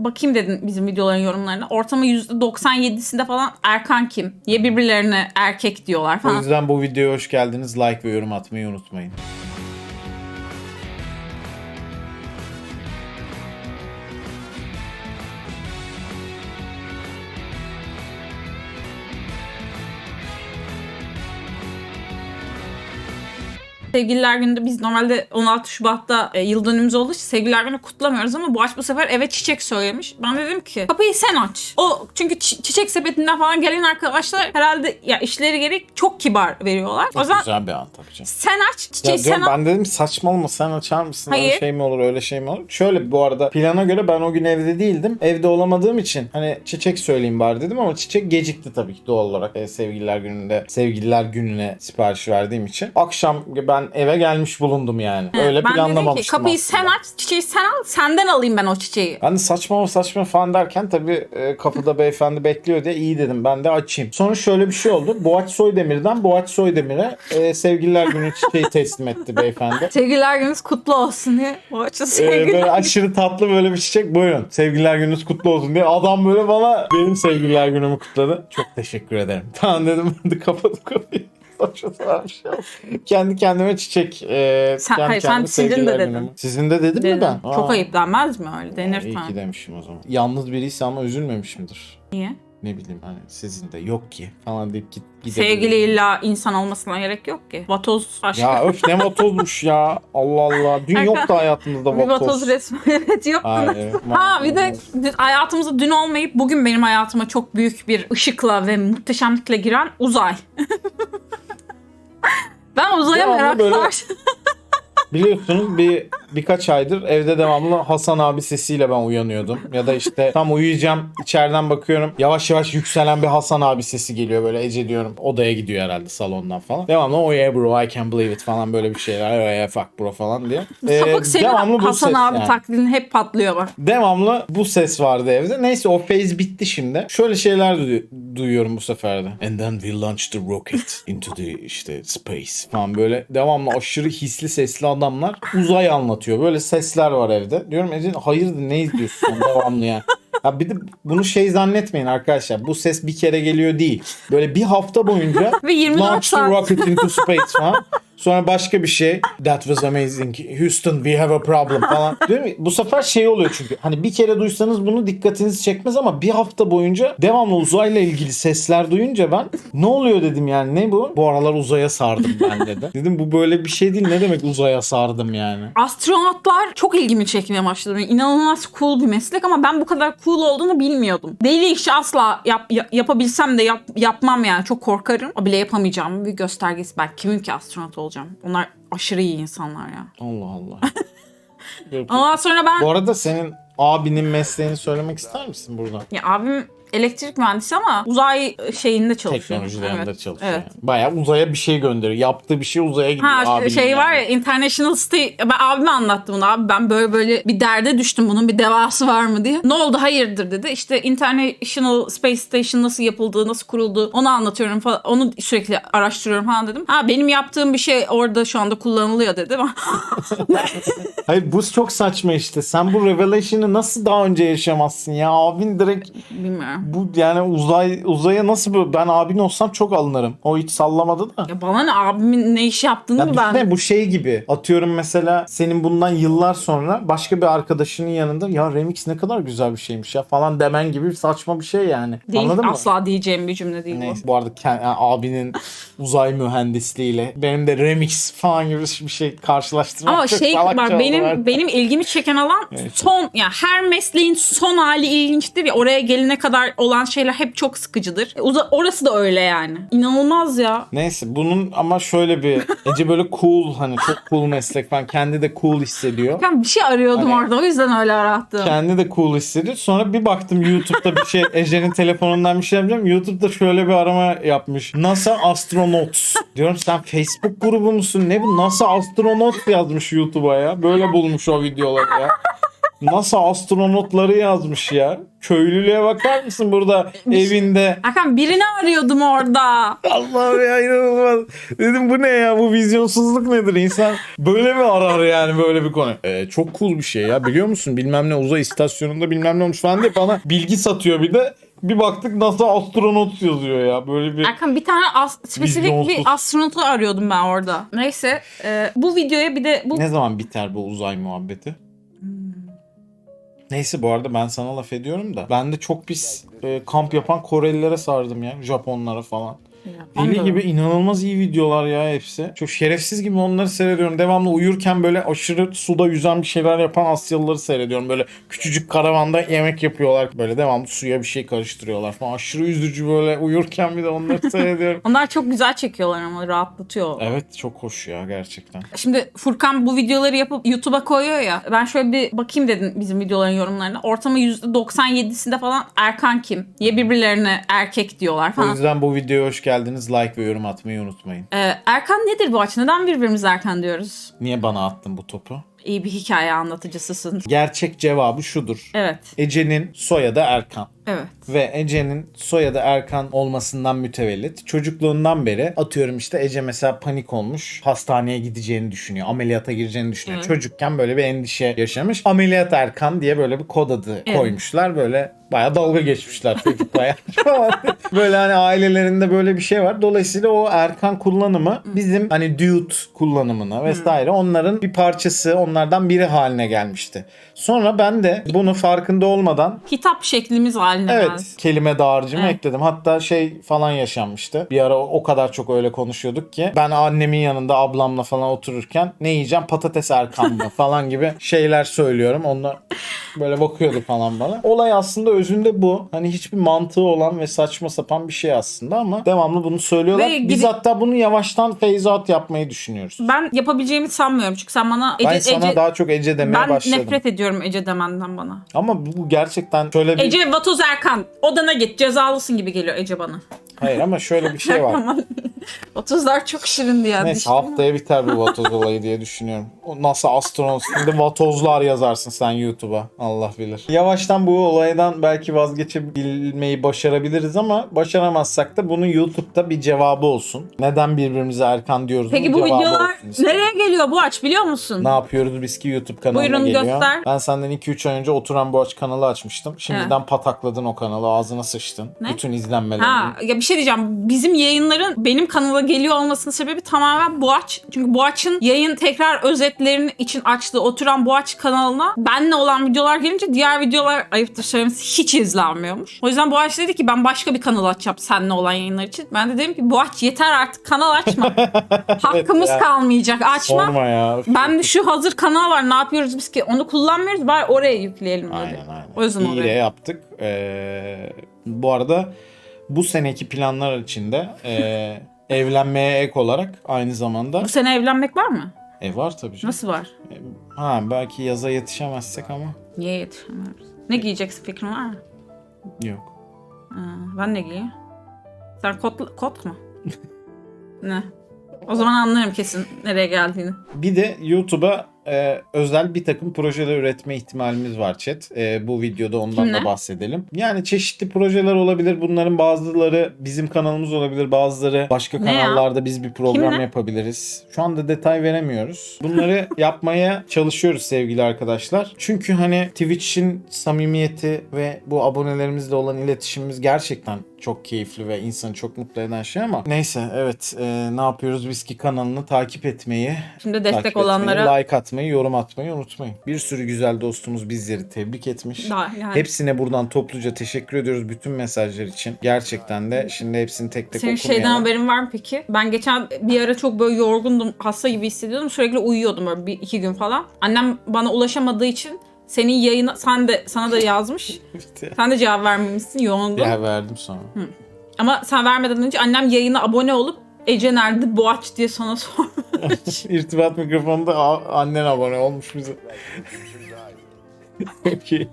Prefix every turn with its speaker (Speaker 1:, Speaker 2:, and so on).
Speaker 1: bakayım dedim bizim videoların yorumlarına. Ortama %97'sinde falan Erkan kim diye birbirlerine erkek diyorlar
Speaker 2: O
Speaker 1: falan.
Speaker 2: yüzden bu videoya hoş geldiniz. Like ve yorum atmayı unutmayın.
Speaker 1: Sevgililer gününde biz normalde 16 Şubat'ta e, yıl dönümümüz olduğu için sevgililer günü kutlamıyoruz ama bu aç bu sefer eve çiçek söylemiş. Ben de dedim ki kapıyı sen aç. O çünkü çi- çiçek sepetinden falan gelen arkadaşlar herhalde ya işleri gerek çok kibar veriyorlar. O
Speaker 2: Çok
Speaker 1: zaman
Speaker 2: güzel bir an tabii canım.
Speaker 1: sen aç
Speaker 2: Ya
Speaker 1: çiçeği sen
Speaker 2: diyorum,
Speaker 1: al.
Speaker 2: ben dedim saçmalama sen açar mısın? Öyle
Speaker 1: Hayır.
Speaker 2: şey mi olur öyle şey mi olur? Şöyle bu arada plana göre ben o gün evde değildim. Evde olamadığım için hani çiçek söyleyeyim bari dedim ama çiçek gecikti tabii ki doğal olarak. E, sevgililer gününde sevgililer gününe sipariş verdiğim için. Akşam ben eve gelmiş bulundum yani. Öyle
Speaker 1: ben dedim ki
Speaker 2: planlamamıştım
Speaker 1: kapıyı
Speaker 2: aslında.
Speaker 1: sen aç çiçeği sen al senden alayım ben o çiçeği.
Speaker 2: Ben de saçma saçma falan derken tabii e, kapıda beyefendi bekliyor diye iyi dedim ben de açayım. Sonra şöyle bir şey oldu. Boğaç Soydemir'den Boğaç Soydemir'e e, sevgililer günü çiçeği teslim etti beyefendi.
Speaker 1: Sevgililer gününüz kutlu olsun diye. O açı
Speaker 2: Ee,
Speaker 1: sevgili.
Speaker 2: böyle aşırı tatlı böyle bir çiçek buyurun. Sevgililer gününüz kutlu olsun diye. Adam böyle bana benim sevgililer günümü kutladı. Çok teşekkür ederim. Tamam dedim ben de kapadım kapıyı. Saçma sapan bir şey oldu. Kendi kendime çiçek. E,
Speaker 1: Sen-
Speaker 2: kendi
Speaker 1: hayır, sen
Speaker 2: kendime
Speaker 1: sizin de
Speaker 2: sevgililer
Speaker 1: dedin.
Speaker 2: günümü. Sizin de dedim, mi
Speaker 1: Dedim.
Speaker 2: ben?
Speaker 1: Çok
Speaker 2: Aa.
Speaker 1: ayıp denmez mi öyle? Denir
Speaker 2: İyi ki demişim o zaman. Yalnız biriyse ama üzülmemişimdir.
Speaker 1: Niye?
Speaker 2: Ne bileyim hani sizin de yok ki falan deyip git gidebilirim.
Speaker 1: Sevgili illa insan olmasına gerek yok ki. Vatoz aşk.
Speaker 2: Ya öf ne vatozmuş ya. Allah Allah. Dün yoktu hayatımızda
Speaker 1: bir
Speaker 2: vatoz.
Speaker 1: vatoz resmi evet yok.
Speaker 2: Evet.
Speaker 1: Ha bir de dün- hayatımıza dün olmayıp bugün benim hayatıma çok büyük bir ışıkla ve muhteşemlikle giren uzay. ben uzaya
Speaker 2: Devamlı
Speaker 1: meraklı
Speaker 2: böyle-. Biliyorsunuz bir birkaç aydır evde devamlı Hasan abi sesiyle ben uyanıyordum. Ya da işte tam uyuyacağım içeriden bakıyorum. Yavaş yavaş yükselen bir Hasan abi sesi geliyor böyle Ece diyorum. Odaya gidiyor herhalde salondan falan. Devamlı oh yeah bro I can believe it falan böyle bir şeyler. Oh yeah fuck bro falan diye. Ee,
Speaker 1: Sapık senin Hasan
Speaker 2: ses
Speaker 1: abi
Speaker 2: yani.
Speaker 1: taklidin hep patlıyor bak.
Speaker 2: Devamlı bu ses vardı evde. Neyse o phase bitti şimdi. Şöyle şeyler duy- duyuyorum bu sefer de. And then we launched the rocket into the işte space falan böyle devamlı aşırı hisli sesli adamlar uzay anlatıyor. Böyle sesler var evde. Diyorum Ece hayırdır ne izliyorsun devamlı ya. Ya bir de bunu şey zannetmeyin arkadaşlar. Bu ses bir kere geliyor değil. Böyle bir hafta boyunca
Speaker 1: Ve 24
Speaker 2: launch the
Speaker 1: saat.
Speaker 2: rocket into space falan. Sonra başka bir şey. That was amazing. Houston we have a problem falan. Değil mi? Bu sefer şey oluyor çünkü. Hani bir kere duysanız bunu dikkatinizi çekmez ama bir hafta boyunca devamlı uzayla ilgili sesler duyunca ben ne oluyor dedim yani ne bu? Bu aralar uzaya sardım ben dedi. Dedim bu böyle bir şey değil ne demek uzaya sardım yani.
Speaker 1: Astronotlar çok ilgimi çekmeye başladı. İnanılmaz cool bir meslek ama ben bu kadar cool olduğunu bilmiyordum. Deli işi asla yap, ya- yapabilsem de yap, yapmam yani. Çok korkarım. O bile yapamayacağım bir göstergesi. Ben kimin ki astronot olacağım? Onlar aşırı iyi insanlar ya.
Speaker 2: Allah Allah.
Speaker 1: Ondan sonra ben...
Speaker 2: bu arada senin abinin mesleğini söylemek ister misin burada?
Speaker 1: Ya abim elektrik mühendisi ama uzay şeyinde çalışıyor.
Speaker 2: Teknolojilerinde
Speaker 1: Evet,
Speaker 2: çalışıyor.
Speaker 1: Evet.
Speaker 2: Yani. Bayağı uzaya bir şey gönderiyor. Yaptığı bir şey uzaya gidiyor.
Speaker 1: Ha
Speaker 2: abinin
Speaker 1: şey var
Speaker 2: yani.
Speaker 1: ya International Stay ben abime anlattım bunu abi ben böyle böyle bir derde düştüm bunun bir devası var mı diye. Ne oldu hayırdır dedi. İşte International Space Station nasıl yapıldığı nasıl kuruldu onu anlatıyorum falan onu sürekli araştırıyorum falan dedim. Ha benim yaptığım bir şey orada şu anda kullanılıyor dedi.
Speaker 2: Hayır bu çok saçma işte. Sen bu revelation'ı nasıl daha önce yaşamazsın ya? Abin direkt
Speaker 1: Bilmiyorum.
Speaker 2: Bu yani uzay uzaya nasıl bu? Ben abin olsam çok alınırım. O hiç sallamadı da.
Speaker 1: Ya bana ne abimin ne iş yaptığını
Speaker 2: Ya
Speaker 1: ben...
Speaker 2: bu şey gibi. Atıyorum mesela senin bundan yıllar sonra başka bir arkadaşının yanında ya remix ne kadar güzel bir şeymiş ya falan demen gibi saçma bir şey yani.
Speaker 1: Değil,
Speaker 2: Anladın mı?
Speaker 1: asla diyeceğim bir cümle değil
Speaker 2: Neyse bu arada kend- yani abinin uzay mühendisliğiyle benim de remix falan gibi bir şey karşılaştırmak
Speaker 1: Ama
Speaker 2: çok
Speaker 1: şey bak benim benim ilgimi çeken alan
Speaker 2: Evet.
Speaker 1: son ya her mesleğin son hali ilginçtir ya oraya gelene kadar olan şeyler hep çok sıkıcıdır. E, Uza, orası da öyle yani. İnanılmaz ya.
Speaker 2: Neyse bunun ama şöyle bir Ece böyle cool hani çok cool meslek falan kendi de cool hissediyor.
Speaker 1: Ben bir şey arıyordum
Speaker 2: Hani-
Speaker 1: orada o yüzden öyle arattım.
Speaker 2: Kendi de cool hissediyor. Sonra bir baktım YouTube'da bir şey Ece'nin telefonundan bir şey yapacağım. YouTube'da şöyle bir arama yapmış. NASA Astronauts. Diyorum sen Facebook grubu musun? Ne bu? NASA Astronauts yazmış YouTube'a ya. Böyle bulmuş o videoları ya. NASA astronotları yazmış ya. Köylülüğe bakar mısın burada evinde?
Speaker 1: Erkan birini arıyordum orada.
Speaker 2: Allah'ım ya inanılmaz. Dedim bu ne ya bu vizyonsuzluk nedir? İnsan böyle mi arar yani böyle bir konu? Ee, çok cool bir şey ya biliyor musun? Bilmem ne uzay istasyonunda bilmem ne olmuş falan diye bana bilgi satıyor bir de. Bir baktık NASA astronot yazıyor ya. Böyle bir
Speaker 1: Erkan bir tane as- spesifik bir astronotu arıyordum ben orada. Neyse e, bu videoya bir de bu
Speaker 2: Ne zaman biter bu uzay muhabbeti? Neyse bu arada ben sana laf ediyorum da ben de çok pis e, kamp yapan Korelilere sardım ya. Japonlara falan. Deli gibi inanılmaz iyi videolar ya hepsi. Çok şerefsiz gibi onları seyrediyorum. Devamlı uyurken böyle aşırı suda yüzen bir şeyler yapan Asyalıları seyrediyorum. Böyle küçücük karavanda yemek yapıyorlar. Böyle devamlı suya bir şey karıştırıyorlar falan. Aşırı üzücü böyle uyurken bir de onları seyrediyorum.
Speaker 1: Onlar çok güzel çekiyorlar ama rahatlatıyor.
Speaker 2: Evet çok hoş ya gerçekten.
Speaker 1: Şimdi Furkan bu videoları yapıp YouTube'a koyuyor ya. Ben şöyle bir bakayım dedim bizim videoların yorumlarına. Ortamı %97'sinde falan Erkan kim? Niye birbirlerine erkek diyorlar
Speaker 2: O
Speaker 1: falan.
Speaker 2: yüzden bu videoya hoş geldiniz. Like ve yorum atmayı unutmayın.
Speaker 1: Ee, Erkan nedir bu aç? Neden birbirimize Erkan diyoruz?
Speaker 2: Niye bana attın bu topu?
Speaker 1: İyi bir hikaye anlatıcısısın.
Speaker 2: Gerçek cevabı şudur.
Speaker 1: Evet.
Speaker 2: Ece'nin soyadı Erkan.
Speaker 1: Evet.
Speaker 2: Ve Ece'nin soyadı Erkan olmasından mütevellit. Çocukluğundan beri atıyorum işte Ece mesela panik olmuş. Hastaneye gideceğini düşünüyor. Ameliyata gireceğini düşünüyor.
Speaker 1: Evet.
Speaker 2: Çocukken böyle bir endişe yaşamış. Ameliyat Erkan diye böyle bir kod adı
Speaker 1: Evet.
Speaker 2: koymuşlar. Böyle bayağı dalga geçmişler çocukla. yani. böyle hani ailelerinde böyle bir şey var. Dolayısıyla o Erkan kullanımı bizim hani dude kullanımına vesaire onların bir parçası onlardan biri haline gelmişti. Sonra ben de bunu farkında olmadan
Speaker 1: Hitap şeklimiz haline
Speaker 2: Evet
Speaker 1: geldi.
Speaker 2: kelime dağarcığımı
Speaker 1: Evet.
Speaker 2: ekledim. Hatta şey falan yaşanmıştı. Bir ara o kadar çok öyle konuşuyorduk ki ben annemin yanında ablamla falan otururken ne yiyeceğim patates erkan mı falan gibi şeyler söylüyorum. Onlar böyle bakıyordu falan bana. Olay aslında özünde bu. Hani hiçbir mantığı olan ve saçma sapan bir şey aslında ama devamlı bunu söylüyorlar.
Speaker 1: Ve
Speaker 2: Biz
Speaker 1: gidip-
Speaker 2: hatta bunu yavaştan phase out yapmayı düşünüyoruz.
Speaker 1: Ben yapabileceğimi sanmıyorum çünkü sen bana Ece,
Speaker 2: Ben sana
Speaker 1: Ece-
Speaker 2: daha çok Ece demeye
Speaker 1: ben
Speaker 2: başladım.
Speaker 1: nefret ediyorum Ece demenden bana.
Speaker 2: Ama bu gerçekten şöyle bir...
Speaker 1: Ece Vatoz Erkan odana git cezalısın gibi geliyor Ece bana.
Speaker 2: Hayır ama şöyle bir şey var.
Speaker 1: Aman. Vatozlar çok şirindi ya.
Speaker 2: Neyse
Speaker 1: mü?
Speaker 2: haftaya biter bu vatoz olayı diye düşünüyorum. O nasıl astronot şimdi vatozlar yazarsın sen YouTube'a. Allah bilir. Yavaştan bu olaydan belki vazgeçebilmeyi başarabiliriz ama başaramazsak da bunun YouTube'da bir cevabı olsun. Neden birbirimize Erkan diyoruz?
Speaker 1: Peki
Speaker 2: bunun
Speaker 1: bu
Speaker 2: cevabı
Speaker 1: videolar
Speaker 2: olsun istedim.
Speaker 1: nereye geliyor bu aç biliyor musun?
Speaker 2: Ne yapıyoruz biz ki YouTube kanalına
Speaker 1: Buyurun
Speaker 2: geliyor.
Speaker 1: göster.
Speaker 2: Ben senden 2-3 ay önce Oturan Boğaç kanalı açmıştım. Şimdiden patakladın o kanalı ağzına sıçtın.
Speaker 1: Ne?
Speaker 2: Bütün izlenmelerini.
Speaker 1: Ha ya bir şey diyeceğim. Bizim yayınların benim kanala geliyor olmasının sebebi tamamen Boğaç. Çünkü Boğaç'ın yayın tekrar özetlerinin için açtığı oturan Boğaç kanalına benle olan videolar gelince diğer videolar ayıptır söylemesi hiç izlenmiyormuş. O yüzden Boğaç dedi ki ben başka bir kanal açacağım seninle olan yayınlar için. Ben de dedim ki Boğaç yeter artık kanal açma. Hakkımız
Speaker 2: ya.
Speaker 1: kalmayacak açma.
Speaker 2: Sorma ya.
Speaker 1: Ben şu hazır kanal var ne yapıyoruz biz ki onu kullanmıyoruz bari oraya yükleyelim dedi.
Speaker 2: Aynen aynen.
Speaker 1: O yüzden
Speaker 2: İyi
Speaker 1: oraya.
Speaker 2: yaptık. Ee, bu arada bu seneki planlar içinde e, evlenmeye ek olarak aynı zamanda
Speaker 1: Bu sene evlenmek var mı?
Speaker 2: ev var tabii canım.
Speaker 1: Nasıl var?
Speaker 2: Ha belki yaza yetişemezsek ama
Speaker 1: Niye yetişemiyoruz? Ne giyeceksin fikrin var mı?
Speaker 2: yok.
Speaker 1: Ha, ben ne giyeyim? Sen kot, kot mu? ne? O zaman anlarım kesin nereye geldiğini.
Speaker 2: Bir de YouTube'a e, özel bir takım projeler üretme ihtimalimiz var chat. E, bu videoda ondan
Speaker 1: Kimle?
Speaker 2: da bahsedelim. Yani çeşitli projeler olabilir. Bunların bazıları bizim kanalımız olabilir. Bazıları başka
Speaker 1: Ne ya?
Speaker 2: kanallarda biz bir program
Speaker 1: Kimle?
Speaker 2: yapabiliriz. Şu anda detay veremiyoruz. Bunları yapmaya çalışıyoruz sevgili arkadaşlar. Çünkü hani Twitch'in samimiyeti ve bu abonelerimizle olan iletişimimiz gerçekten çok keyifli ve insanı çok mutlu eden şey ama neyse evet e, ne yapıyoruz Whisky kanalını takip etmeyi
Speaker 1: Şimdi destek olanlara
Speaker 2: etmeyi, like atmayı, yorum atmayı unutmayın. Bir sürü güzel dostumuz bizleri tebrik etmiş.
Speaker 1: daha yani
Speaker 2: Hepsine buradan topluca teşekkür ediyoruz bütün mesajlar için. Gerçekten de şimdi hepsini tek tek
Speaker 1: senin
Speaker 2: okumayalım.
Speaker 1: şeyden haberin var mı peki? Ben geçen bir ara çok böyle yorgundum, hasta gibi hissediyordum. Sürekli uyuyordum böyle bir iki gün falan. Annem bana ulaşamadığı için senin yayına sen de sana da yazmış. Sen de cevap vermemişsin yoğundun.
Speaker 2: ya verdim sonra.
Speaker 1: Ama sen vermeden önce annem yayına abone olup Ece nerede Boğaç diye sana sormuş.
Speaker 2: İrtibat mikrofonunda a- annen abone olmuş bize. Okey.